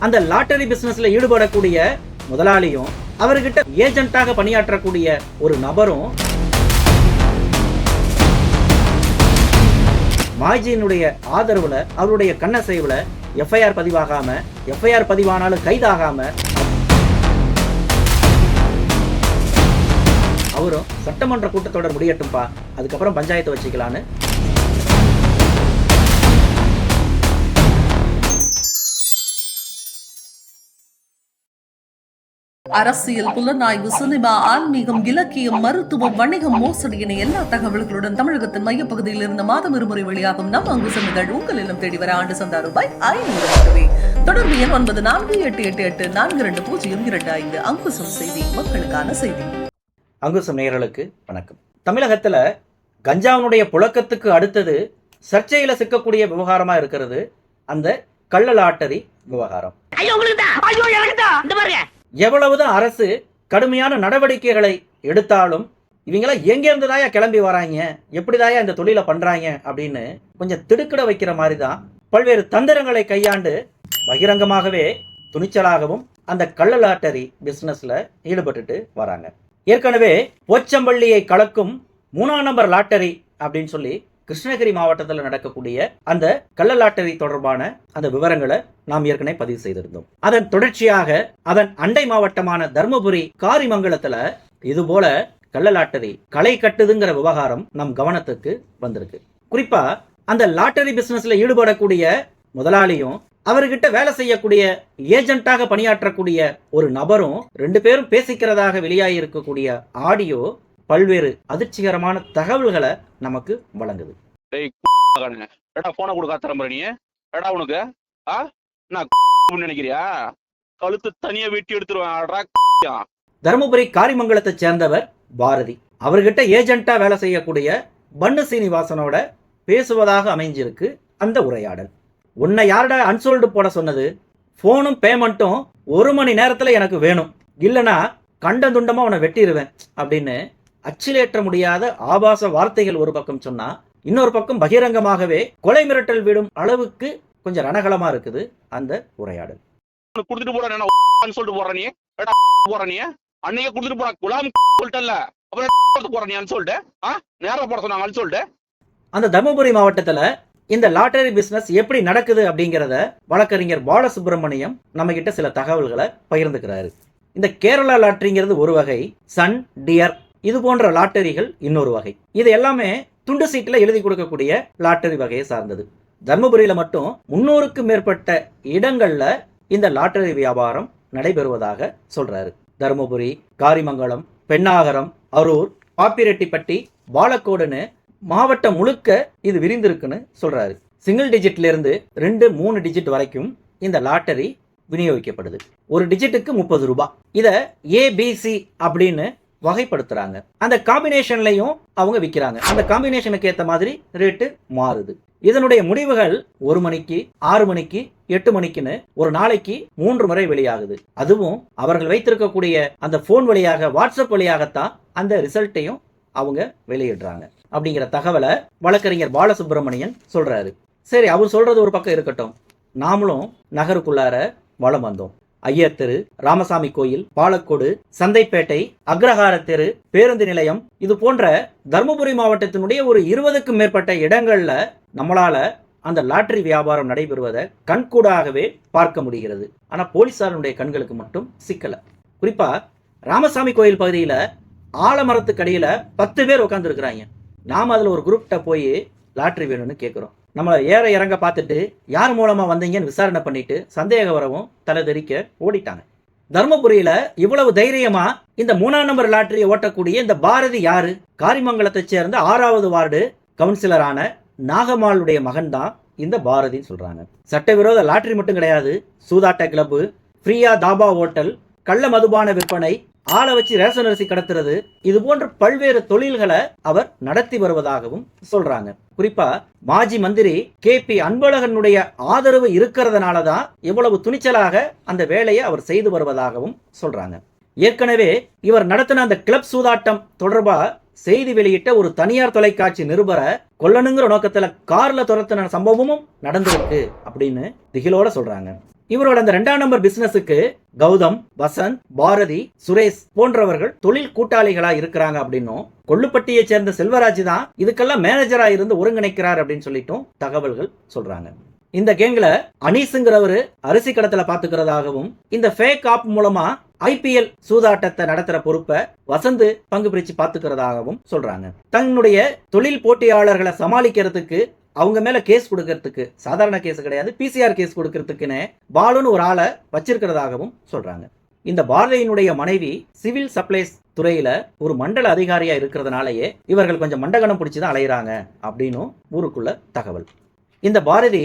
அந்த லாட்டரி பிஸ்னஸில் ஈடுபடக்கூடிய முதலாளியும் அவர்கிட்ட ஏஜென்ட்டாக பணியாற்றக்கூடிய ஒரு நபரும் மாஜியினுடைய ஆதரவுல அவருடைய கண்ணசைவில் எஃப்ஐஆர் பதிவாகாம எஃப்ஐஆர் பதிவானாலும் கைதாகாம அவரும் சட்டமன்ற கூட்டத்தொடர் முடியட்டும்பா அதுக்கப்புறம் பஞ்சாயத்தை வச்சுக்கலான்னு அரசியல் புலனாய்வு சினிமா ஆன்மீகம் இலக்கியம் மருத்துவம் வணிகம் மோசடி என எல்லா தகவல்களுடன் தமிழகத்தின் மையப்பகுதியில் இருந்து மாதம் இருமுறை வெளியாகும் நம் அங்குசம் நிகழ்வு உங்கள் இல்லம் தேடி வர ஆண்டு சந்தா ரூபாய் ஐநூறு மட்டுமே. தொடர்பு எண் ஒன்பது நான்கு எட்டு எட்டு எட்டு நான்கு இரண்டு பூஜ்ஜியம் இரண்டு ஐந்து. அங்குசம் செய்தி மக்களுக்கான செய்தி. அங்குசம் நேயர்களுக்கு வணக்கம். தமிழகத்துல கஞ்சாவினுடைய புழக்கத்துக்கு அடுத்தது சர்ச்சையில சிக்கக்கூடிய விவகாரமா இருக்கிறது அந்த கள்ள லாட்டரி விவகாரம். ஐயோ உங்களுக்கு தான் ஐயோ எனக்கு தான் இந்த பாருங்க. எவ்வளவுதான் அரசு கடுமையான நடவடிக்கைகளை எடுத்தாலும் இவங்கெல்லாம் எங்கேருந்து தாயா கிளம்பி வராங்க? எப்படிதாயா இந்த தொழிலை பண்ணுறாங்க அப்படின்னு கொஞ்சம் திடுக்கிட வைக்கிற மாதிரி தான் பல்வேறு தந்திரங்களை கையாண்டு பகிரங்கமாகவே துணிச்சலாகவும் அந்த கள்ள லாட்டரி பிஸ்னஸில் ஈடுபட்டுட்டு வராங்க. ஏற்கனவே போச்சம்பள்ளியை கலக்கும் மூணாம் நம்பர் லாட்டரி அப்படின்னு சொல்லி கிருஷ்ணகிரி மாவட்டத்தில் நடக்கக்கூடிய அந்த கள்ள லாட்டரி தொடர்பான அந்த விவரங்களை நாம் ஏற்கனவே பதிவு செய்திருந்தோம். அதன் தொடர்ச்சியாக அதன் அண்டை மாவட்டமான தர்மபுரி காரிமங்கலத்துல இதுபோல கள்ள லாட்டரி களை கட்டுதுங்கிற விவகாரம் நம் கவனத்துக்கு வந்திருக்கு. குறிப்பா அந்த லாட்டரி பிசினஸ்ல ஈடுபடக்கூடிய முதலாளியும் அவர்கிட்ட வேலை செய்யக்கூடிய ஏஜென்ட்டாக பணியாற்றக்கூடிய ஒரு நபரும் ரெண்டு பேரும் பேசிக்கிறதாக வெளியாகி இருக்கக்கூடிய ஆடியோ பல்வேறு அதிர்ச்சிகரமான தகவல்களை நமக்கு வழங்குது. ஏடா போனை கொடுக்க தரம்புற நீ ஏடா உனக்கு? ஆ? நான் நினைக்கிறியா? கழுத்து தனியா வெட்டி எடுத்துருவேன். தருமபுரி காரிமங்கலத்தைச் சேர்ந்தவர் பாரதி. அவர்கிட்ட ஏஜென்ட்டா வேலை செய்யக்கூடிய பன்னு சீனிவாசனோட பேசுவதாக அமைஞ்சிருக்கு அந்த உரையாடல். உன்னை யாரடா அன்சோல்டு போட சொன்னது? ஃபோனும் பேமெண்ட்டும் ஒரு மணி நேரத்தில் எனக்கு வேணும். இல்லைனா கண்டம் துண்டமாக உன்னை வெட்டிடுவேன் அப்படின்னு அச்சிலேற்ற முடியாத ஆபாச வார்த்தைகள் ஒரு பக்கம் சொன்னா இன்னொரு பக்கம் பகிரங்கமாகவே கொலை மிரட்டல் விடும் அளவுக்கு கொஞ்சம் ரணகலமா இருக்குது அந்த உரையாடல். குடுத்துட்டு போற நான் சொல்லிட்டு போற நீ. போற நீ. அன்னைக்கே குடுத்துட்டு போற குலாம் சொல்லிட்டல அப்புறம் போற நீ சொல்லிட்டு நேரம் போட சொன்னாங்க சொல்லிட்டு. அந்த தருமபுரி மாவட்டத்துல இந்த லாட்டரி பிசினஸ் எப்படி நடக்குது அப்படிங்கிறத வழக்கறிஞர் பாலசுப்ரமணியம் நம்ம கிட்ட சில தகவல்களை பகிர்ந்துக்கிறாரு. இந்த கேரளா லாட்டரிங்கிறது ஒரு வகை சன் டியர் இது போன்ற லாட்டரிகள் இன்னொரு வகை. இது எல்லாமே துண்டு சீட்டில் எழுதி கொடுக்கக்கூடிய லாட்டரி வகையை சார்ந்தது. தர்மபுரியில் மட்டும் முன்னூறுக்கும் மேற்பட்ட இடங்களில் இந்த லாட்டரி வியாபாரம் நடைபெறுவதாக சொல்றாரு. தருமபுரி காரிமங்கலம் பெண்ணாகரம் அரூர் பாப்பிரெட்டிப்பட்டி பாலக்கோடுன்னு மாவட்டம் முழுக்க இது விரிந்திருக்குன்னு சொல்றாரு. சிங்கிள் டிஜிட்ல இருந்து ரெண்டு மூணு டிஜிட் வரைக்கும் இந்த லாட்டரி விநியோகிக்கப்படுது. ஒரு டிஜிட்டுக்கு முப்பது ரூபாய் இதை ஏபிசி அப்படின்னு வகைப்படுத்துறாங்க. அந்த காம்பினேஷன்லையும் அவங்க விற்கிறாங்க அந்த காம்பினேஷனுக்கு ஏற்ற மாதிரி ரேட்டு மாறுது. இதனுடைய முடிவுகள் ஒரு மணிக்கு ஆறு மணிக்கு எட்டு மணிக்குன்னு ஒரு நாளைக்கு மூன்று முறை வெளியாகுது. அதுவும் அவர்கள் வைத்திருக்கக்கூடிய அந்த போன் வழியாக வாட்ஸ்அப் வழியாகத்தான் அந்த ரிசல்ட்டையும் அவங்க வெளியிடுறாங்க. அப்படிங்கிற தகவலை வழக்கறிஞர் பாலசுப்ரமணியன் சொல்றாரு. சரி அவர் சொல்றது ஒரு பக்கம் இருக்கட்டும். நாமளும் நகருக்குள்ளார வலம் வந்தோம். ஐயர் தெரு ராமசாமி கோயில் பாலக்கோடு சந்தைப்பேட்டை அக்ரஹார தெரு பேருந்து நிலையம். இது போன்ற தருமபுரி மாவட்டத்தினுடைய ஒரு இருபதுக்கும் மேற்பட்ட இடங்கள்ல நம்மளால அந்த லாட்டரி வியாபாரம் நடைபெறுவதை கண்கூடாகவே பார்க்க முடிகிறது. ஆனா போலீசாரனுடைய கண்களுக்கு மட்டும் சிக்கல. குறிப்பா ராமசாமி கோயில் பகுதியில ஆலமரத்துக்கடியில பத்து பேர் உட்காந்துருக்குறாங்க நாம அதுல ஒரு குரூப்கிட்ட போய் லாட்டரி வேணும்னு கேட்குறோம் நம்மளை ஏற இறங்க பார்த்துட்டு யார் மூலமாக வந்தீங்கன்னு விசாரணை பண்ணிட்டு சந்தேகம் வரவும் தலை தெரிக்க ஓடிட்டாங்க. தர்மபுரியில இவ்வளவு தைரியமா இந்த மூணாம் நம்பர் லாட்டரியை ஓட்டக்கூடிய இந்த பாரதி யாரு? காரிமங்கலத்தை சேர்ந்த ஆறாவது வார்டு கவுன்சிலரான நாகம்மாளுடைய மகன் தான் இந்த பாரதின்னு சொல்றாங்க. சட்டவிரோத லாட்டரி மட்டும் கிடையாது. சூதாட்ட கிளப்பு ஃப்ரீயா தாபா ஹோட்டல் கள்ள மதுபான விற்பனை ஆளை வச்சு ரேஷன் அரிசி கடத்துறது இது போன்ற பல்வேறு தொழில்களை அவர் நடத்தி வருவதாகவும் சொல்றாங்க. குறிப்பா மாஜி மந்திரி கே பி அன்பழகனுடைய ஆதரவு இருக்கிறதுனால தான் இவ்வளவு துணிச்சலாக அந்த வேலையை அவர் செய்து வருவதாகவும் சொல்றாங்க. ஏற்கனவே இவர் நடத்தின அந்த கிளப் சூதாட்டம் தொடர்பா செய்தி வெளியிட்ட ஒரு தனியார் தொலைக்காட்சி நிருபரை கொல்லணுங்கிற நோக்கத்துல கார்ல துரத்தின சம்பவமும் நடந்திருக்கு அப்படின்னு திகிலோட சொல்றாங்க. இவரோட அந்த ரெண்டாம் நம்பர் பிசினஸுக்கு கௌதம் வசந்த் பாரதி சுரேஷ் போன்றவர்கள் தொழில் கூட்டாளிகளா இருக்கிறாங்க அப்படின்னும் கொள்ளுப்பட்டியை சேர்ந்த செல்வராஜ் தான் இதுக்கெல்லாம் மேனேஜரா இருந்து ஒருங்கிணைக்கிறார் அப்படின்னு சொல்லிட்டும் தகவல்கள் சொல்றாங்க. இந்த கேங்ல அனீஸுங்கிறவரு அரிசி கடத்தல பாத்துக்கிறதாகவும் இந்த ஃபேக் ஆப் மூலமா ஐபிஎல் சூதாட்டத்தை நடத்துற பொறுப்பை வசந்து பங்கு பிரிச்சு பாத்துக்கிறதாகவும் சொல்றாங்க. தன்னுடைய தொழில் போட்டியாளர்களை சமாளிக்கிறதுக்கு அவங்க மேலே கேஸ் கொடுக்கறதுக்கு சாதாரண கேஸ் கிடையாது பிசிஆர் கேஸ் கொடுக்கறதுக்குன்னு பாலுன்னு ஒரு ஆளை வச்சிருக்கிறதாகவும் சொல்கிறாங்க இந்த பாரதியினுடைய மனைவி சிவில் சப்ளைஸ் துறையில ஒரு மண்டல அதிகாரியா இருக்கிறதுனாலயே இவர்கள் கொஞ்சம் மண்டகணம் பிடிச்சி தான் அலையிறாங்க அப்படின்னும் ஊருக்குள்ள தகவல். இந்த பாரதி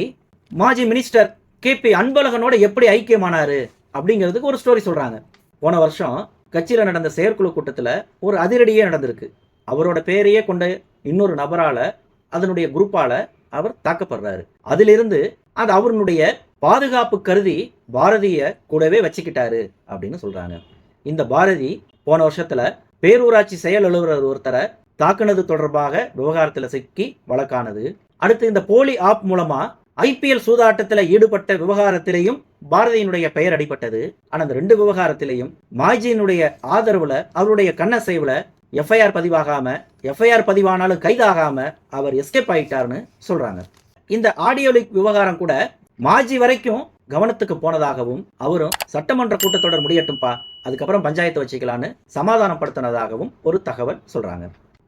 மாஜி மினிஸ்டர் கே பி அன்பழகனோட எப்படி ஐக்கியமானாரு அப்படிங்கிறதுக்கு ஒரு ஸ்டோரி சொல்றாங்க. போன வருஷம் கட்சியில் நடந்த செயற்குழு கூட்டத்தில் ஒரு அதிரடியே நடந்திருக்கு. அவரோட பேரையே கொண்ட இன்னொரு நபரால் அதனுடைய குரூப்பால் அவர் தாக்கப்படுறாரு. அதிலிருந்து அது அவருடைய பாதுகாப்பு கருதி பாரதிய கூடவே வச்சுக்கிட்டாரு அப்படின்னு சொல்றாங்க. இந்த பாரதி போன வருஷத்துல பேரூராட்சி செயல் அலுவலர் ஒருத்தரை தாக்குனது தொடர்பாக விவகாரத்தில் சிக்கி வழக்கானது. அடுத்து இந்த போலி ஆப் மூலமா ஐபிஎல் சூதாட்டத்தில் ஈடுபட்ட விவகாரத்திலையும் பாரதியினுடைய பெயர் அடிபட்டது. ஆனா அந்த ரெண்டு விவகாரத்திலையும் மாஜியினுடைய ஆதரவுல அவருடைய கண்ணசைவுல எஃப்ஐஆர் பதிவாகாமல் எஃப்ஐஆர் பதிவானாலும் கைதாகாமல் அவர் எஸ்கேப் ஆகிட்டார்னு சொல்கிறாங்க இந்த ஆடியோ லீக் விவகாரம் கூட மாஜி வரைக்கும் கவனத்துக்கு போனதாகவும் அவரும் சட்டமன்ற கூட்டத்தொடர் முடியட்டும்பா அதுக்கப்புறம் பஞ்சாயத்து வச்சுக்கலான்னு சமாதானப்படுத்தினதாகவும் ஒரு தகவல் சொல்றாங்க.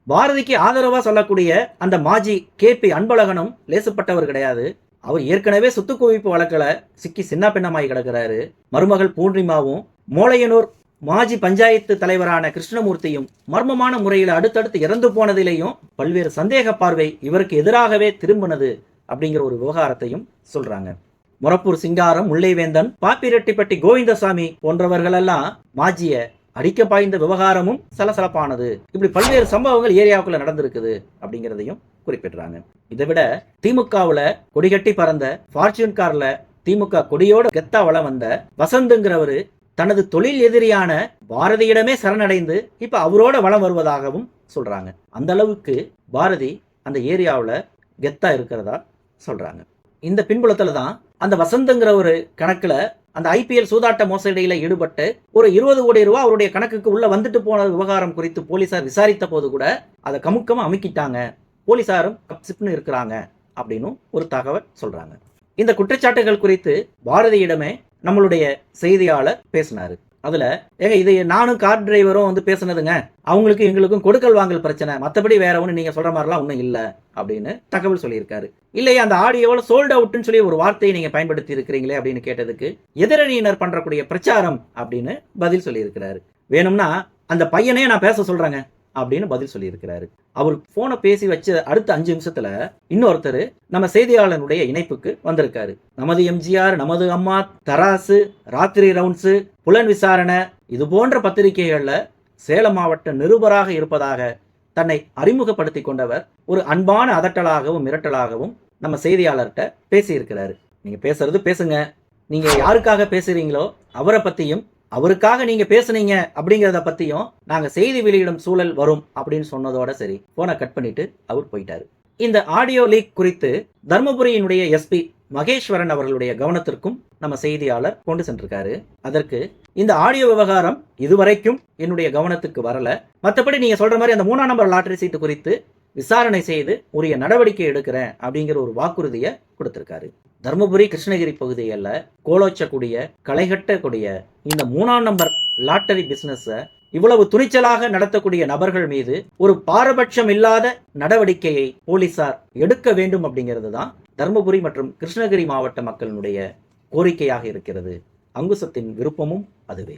பாரதிக்கு ஆதரவா சொல்லக்கூடிய அந்த மாஜி கே பி அன்பழகனும் லேசுப்பட்டவர் கிடையாது. அவர் ஏற்கனவே சொத்து குவிப்பு வழக்கில் சிக்கி சின்ன பின்னமாய் கிடக்கிறாரு. மருமகள் பூர்ணிமாவும் மோளையனூர் மாஜி பஞ்சாயத்து தலைவரான கிருஷ்ணமூர்த்தியும் மர்மமான முறையில் அடுத்தடுத்து இறந்து போனதிலேயும் பல்வேறு சந்தேக பார்வை இவருக்கு எதிராகவே திரும்பினது அப்படிங்கிற ஒரு விவகாரத்தையும் சொல்றாங்க. முரப்பூர் சிங்காரம் முல்லைவேந்தன் பாப்பிரெட்டிப்பட்டி கோவிந்தசாமி போன்றவர்களெல்லாம் மாஜிய அடிக்க பாய்ந்த விவகாரமும் சலசலப்பானது. இப்படி பல்வேறு சம்பவங்கள் ஏரியாவுக்குள்ள நடந்திருக்குது அப்படிங்கிறதையும் குறிப்பிடுறாங்க. இதை விட திமுகவுல கொடிகட்டி பறந்த ஃபார்ச்சூன் கார்ல திமுக கொடியோட கெத்தா வளம் வந்த வசந்துங்கிறவரு தனது தொழில் எதிரியான பாரதியிடமே சரணடைந்து இப்ப அவரோட வளம் வருவதாகவும் சொல்றாங்க. அந்த அளவுக்கு பாரதி அந்த ஏரியாவில் கெத்தா இருக்கிறதா சொல்றாங்க. இந்த பின்புலத்துல தான் அந்த வசந்துங்கிற ஒரு கணக்குல அந்த ஐபிஎல் சூதாட்ட மோசடியில் ஈடுபட்டு ஒரு இருபது கோடி ரூபா அவருடைய கணக்குக்கு உள்ள வந்துட்டு போன விவகாரம் குறித்து போலீசார் விசாரித்த போது கூட அதை கமுக்கமா அமுக்கிட்டாங்க. போலீசாரும் சிப்னு இருக்கிறாங்க அப்படின்னு ஒரு தகவல் சொல்றாங்க. இந்த குற்றச்சாட்டுகள் குறித்து பாரதியிடமே நம்மளுடைய செய்தியாளர் பேசினாரு. அதுல ஏங்க இது நானும் கார் டிரைவரும் வந்து பேசினதுங்க. அவங்களுக்கு எங்களுக்கும் கொடுக்கல் வாங்கல் பிரச்சனை. மற்றபடி வேற ஒன்று நீங்க சொல்ற மாதிரிலாம் ஒன்றும் இல்லை. அப்படின்னு தகவல் சொல்லியிருக்காரு. இல்லையா அந்த ஆடியோவில் சோல்ட் அவுட்னு சொல்லி ஒரு வார்த்தையை நீங்க பயன்படுத்தி இருக்கிறீங்களே அப்படின்னு கேட்டதுக்கு எதிரணியினர் பண்றக்கூடிய பிரச்சாரம் அப்படின்னு பதில் சொல்லியிருக்கிறாரு. வேணும்னா அந்த பையனே நான் பேச சொல்றேங்க. அப்படின்னு பதில் சொல்லியிருக்கிறாரு. அவர் போனை பேசி வச்ச அடுத்த அஞ்சு நிமிஷத்துல இன்னொருத்தர் நம்ம செய்தியாளனுடைய இணைப்புக்கு வந்திருக்காரு. நமது எம்ஜிஆர் நமது அம்மா தராசு ராத்திரி ரவுண்ட்ஸு புலன் விசாரணை இது போன்ற பத்திரிகைகள்ல சேலம் மாவட்ட நிருபராக இருப்பதாக தன்னை அறிமுகப்படுத்தி கொண்டவர் ஒரு அன்பான அதட்டலாகவும் மிரட்டலாகவும் நம்ம செய்தியாளர்கிட்ட பேசியிருக்கிறாரு. நீங்க பேசுறது பேசுங்க. நீங்க யாருக்காக பேசுறீங்களோ அவரை பத்தியும் அவருக்காக நீங்க பேசுனீங்க அப்படிங்கிறத பத்தியும் நாங்க செய்தி வெளியிடும் சூழல் வரும் அப்படின்னு சொன்னதோட சரி. போனை கட் பண்ணிட்டு அவர் போயிட்டாரு. இந்த ஆடியோ லீக் குறித்து தர்மபுரியினுடைய எஸ்பி மகேஸ்வரன் அவர்களுடைய கவனத்திற்கும் நம்ம செய்தியாளர் கொண்டு சென்றிருக்காரு. அதற்கு இந்த ஆடியோ விவகாரம் இதுவரைக்கும் என்னுடைய கவனத்துக்கு வரல. மற்றபடி நீங்க சொல்ற மாதிரி அந்த மூணாம் நம்பர் லாட்டரி சீட்டு குறித்து விசாரணை செய்து உரிய நடவடிக்கை எடுக்கிறேன் அப்படிங்கிற ஒரு வாக்குறுதியை கொடுத்திருக்காரு. தருமபுரி கிருஷ்ணகிரி பகுதிகளில் கோலோச்சக்கூடிய களைகட்டக்கூடிய இந்த மூணாம் நம்பர் லாட்டரி பிஸ்னஸை இவ்வளவு துணிச்சலாக நடத்தக்கூடிய நபர்கள் மீது ஒரு பாரபட்சம் இல்லாத நடவடிக்கையை போலீசார் எடுக்க வேண்டும் அப்படிங்கிறது தான் தருமபுரி மற்றும் கிருஷ்ணகிரி மாவட்ட மக்களினுடைய கோரிக்கையாக இருக்கிறது. அங்குசத்தின் விருப்பமும் அதுவே.